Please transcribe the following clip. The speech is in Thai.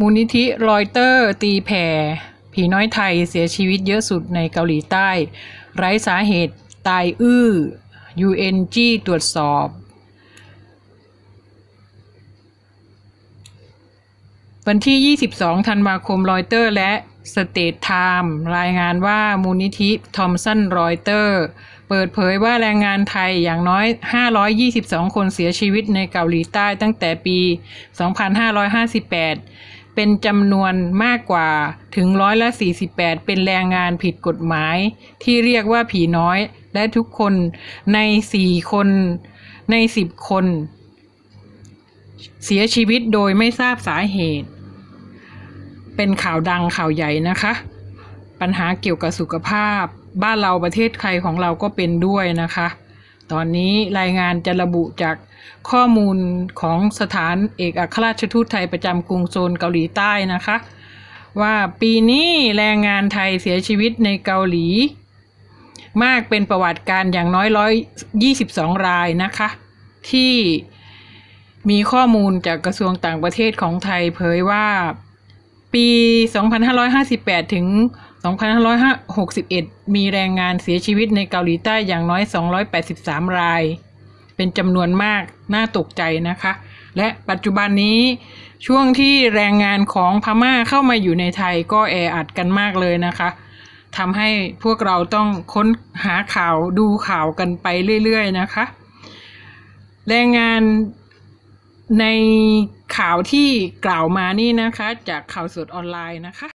มูลนิธิรอยเตอร์ ตีแผ่ ผีน้อยไทยเสียชีวิตเยอะสุดในเกาหลีใต้ ไร้สาเหตุตายอื้อ UNG ตรวจสอบ วันที่ 22 ธันวาคมรอยเตอร์และสเตทไทม์รายงานว่ามูลนิธิทอมสันรอยเตอร์ เปิดเผยว่าแรงงานไทยอย่างน้อย 522 คนเสียชีวิตในเกาหลีใต้ตั้งแต่ปี 2558 เป็นจำนวนมากกว่าถึงร้อยละ 48 เป็นแรงงานผิดกฎหมาย ที่เรียกว่าผีน้อยและทุกคนใน 4 คนใน 10 คน เสียชีวิตโดยไม่ทราบสาเหตุ เป็นข่าวดังข่าวใหญ่นะคะ ปัญหาเกี่ยวกับสุขภาพ บ้านเราประเทศไทยของเราก็เป็นด้วยนะคะ ตอนนี้รายงานจะระบุจากข้อมูลของสถานเอกอัครราชทูตไทยประจำกรุงโซนเกาหลีใต้นะคะ ว่าปีนี้แรงงานไทยเสียชีวิตในเกาหลี มากเป็นประวัติการอย่างน้อยร้อยยี่สิบสองรายนะคะ ที่มีข้อมูลจากกระทรวงต่างประเทศของไทยเผยว่า ปี 2558 ถึง 2561 มีแรงงานเสียชีวิตในเกาหลีใต้อย่างน้อย 283 ราย เป็นจำนวนมาก น่าตกใจนะคะ และปัจจุบันนี้ช่วงที่แรงงานของพม่าเข้ามาอยู่ในไทยก็แออัดกันมากเลยนะคะทำให้พวกเราต้องค้นหาข่าวดูข่าวกันไปเรื่อย ๆ นะคะ แรงงาน ในข่าวที่กล่าวมานี่นะคะ จากข่าวสดออนไลน์นะคะ